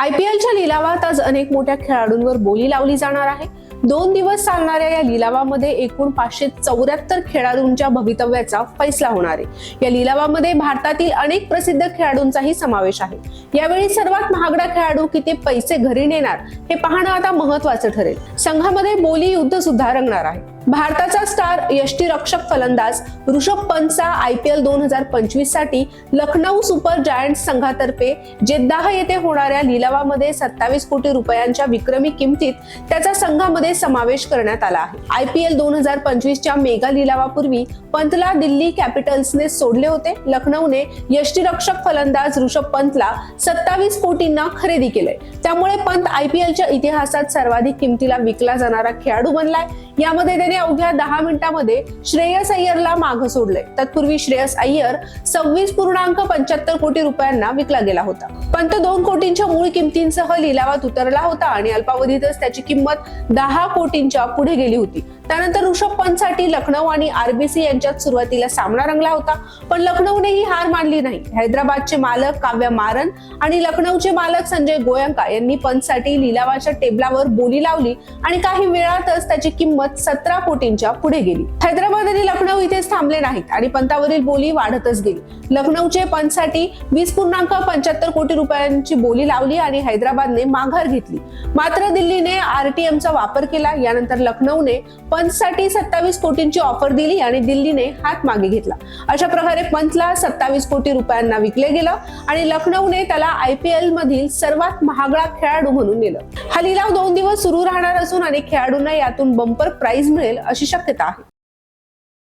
I P एलच्या लिलावात आज अनेक मोठ्या खेळाडूंवर बोली लावली जाणार आहे. दोन दिवस चालणाऱ्या या लिलावामध्ये एकूण पाचशे चौऱ्याहत्तर खेळाडूंच्या भवितव्याचा फैसला होणार आहे. या लिलावामध्ये भारतातील अनेक प्रसिद्ध खेळाडूंचाही समावेश आहे. यावेळी सर्वात महागडा खेळाडू किती पैसे घरी नेणार हे पाहणं आता महत्वाचं ठरेल. संघामध्ये बोली युद्ध सुद्धा रंगणार आहे. भारताचा स्टार यष्टीरक्षक फलंदाज ऋषभ पंतचा आय पी एल दोन हजार पंचवीससाठी लखनौ सुपर जायंट संघातर्फे जेद्दाह येथे होणाऱ्या लिलावामध्ये सत्तावीस कोटी रुपयांच्या विक्रमी किमतीत त्याचा संघामध्ये समावेश करण्यात आला आहे. आय पी एल दोन हजार पंचवीसच्या मेगा लिलावापूर्वी पंतला दिल्ली कॅपिटल्सने सोडले होते. लखनौने यष्टीरक्षक फलंदाज ऋषभ पंतला सत्तावीस कोटींना खरेदी केलंय. त्यामुळे पंत आय पी एलच्या इतिहासात सर्वाधिक किमतीला विकला जाणारा खेळाडू बनलाय. यामध्ये त्याने अवघ्या दहा मिनिटांमध्ये श्रेयस अय्यरला मागं सोडलंय. तत्पूर्वी श्रेयस अय्यर सव्वीस पूर्णांक पंच्याहत्तर कोटी रुपयांना विकला गेला होता. पंत दोन कोटींच्या मूळ किमतींसह लिलावात उतरला होता आणि अल्पावधीतच त्याची किंमत दहा कोटींच्या पुढे गेली होती. त्यानंतर ऋषभ पंतसाठी लखनौ आणि आरबीसी यांच्यात सुरुवातीला सामना रंगला होता पण लखनौने ही हार मानली नाही. हैदराबादचे मालक काव्य मारन आणि लखनौचे मालक संजय गोयंका यांनी पंतसाठी लिलावाच्या टेबलावर बोली लावली आणि काही वेळातच त्याची किंमत सतरा कोटींच्या पुढे गेली. हैदराबाद आणि लखनौ इथेच थांबले नाहीत आणि पंतावरील बोली वाढतच गेली. लखनौचे पंतसाठी वीस पूर्णांक पंच्याहत्तर कोटी रुपयांची बोली लावली आणि हैदराबादने माघार घेतली. मात्र दिल्लीने आरटीएमचा वापर केला यानंतर लखनौने पंतसाठी सत्तावीस कोटींची ऑफर दिली आणि दिल्लीने हात मागे घेतला. अशा प्रकारे पंतला सत्तावीस कोटी रुपयांना विकले गेलं आणि लखनौने त्याला आय पी एल मधील सर्वात महागडा खेळाडू म्हणून नेलं. हा लिलाव दोन दिवस सुरू राहणार असून अनेक खेळाडूंना यातून बंपर प्राइज मिळेल अशी शक्यता आहे.